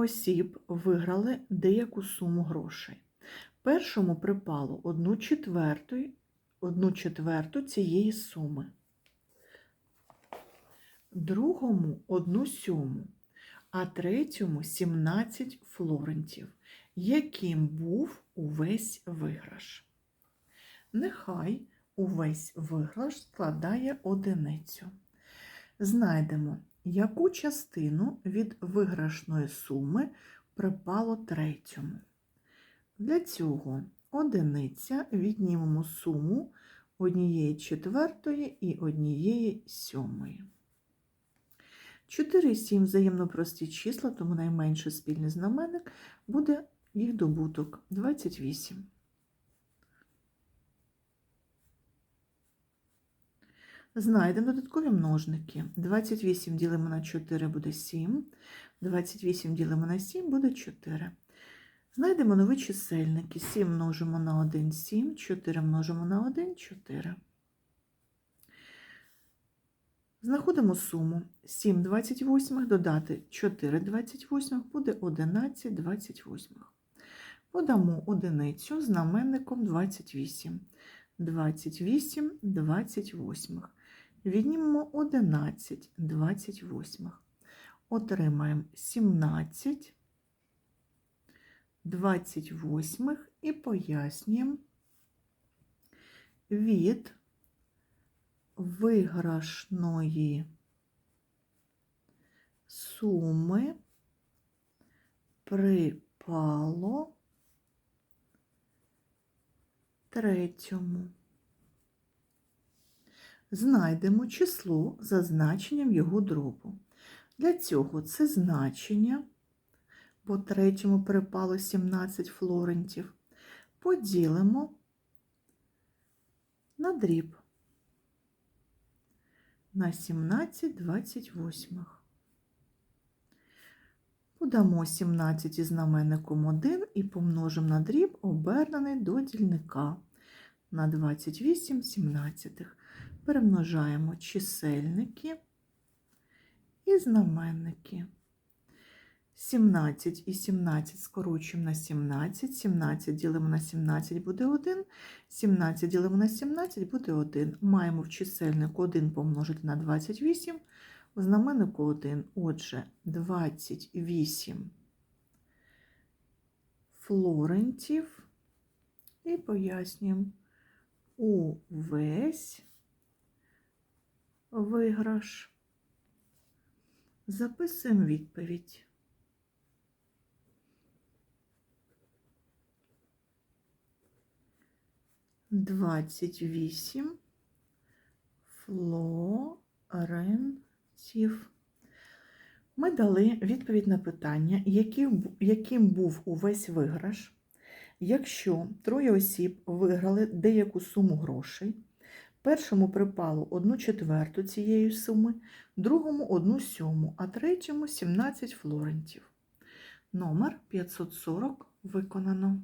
осіб виграли деяку суму грошей. Першому припало одну четверту, одну четверту цієї суми, другому одну сьому, а третьому 17 флорентів, яким був увесь виграш. Нехай увесь виграш складає одиницю. Знайдемо, яку частину від виграшної суми припало третьому. Для цього одиниця віднімемо суму однієї четвертої і однієї сьомої. 4 і 7 взаємно прості числа, тому найменший спільний знаменник буде їх добуток 28. Знайдемо додаткові множники. 28 ділимо на 4 буде 7. 28 ділимо на 7 буде 4. Знайдемо нові чисельники. 7 множимо на 1 7, 4 множимо на 1 4. Знаходимо суму. 7 28 додати 4 28 буде 11 28. Подамо одиницю знаменником 28. 28 28. Віднімемо 11 28. Отримаємо 17 28 і пояснюємо від виграшної суми припало третьому. Знайдемо число за значенням його дробу. Для цього це значення, бо третьому припало 17 флорентів, поділимо на дріб на 17 28. Подамо 17 із знаменником 1 і помножимо на дріб, обернений до дільника на 28 сімнадцятих. Перемножаємо чисельники і знаменники. 17 і 17 скорочуємо на 17, 17 ділимо на 17 буде 1, 17 ділимо на 17 буде 1. Маємо в чисельнику 1 помножити на 28, у знаменнику 1. Отже, 28 флорентів і пояснюємо увесь виграш. Записуємо відповідь. Двадцять вісім флорентів. Ми дали відповідь на питання, яким був увесь виграш, якщо троє осіб виграли деяку суму грошей. Першому припало одну четверту цієї суми, другому одну сьому, а третьому 17 флорентів. Номер 540 виконано.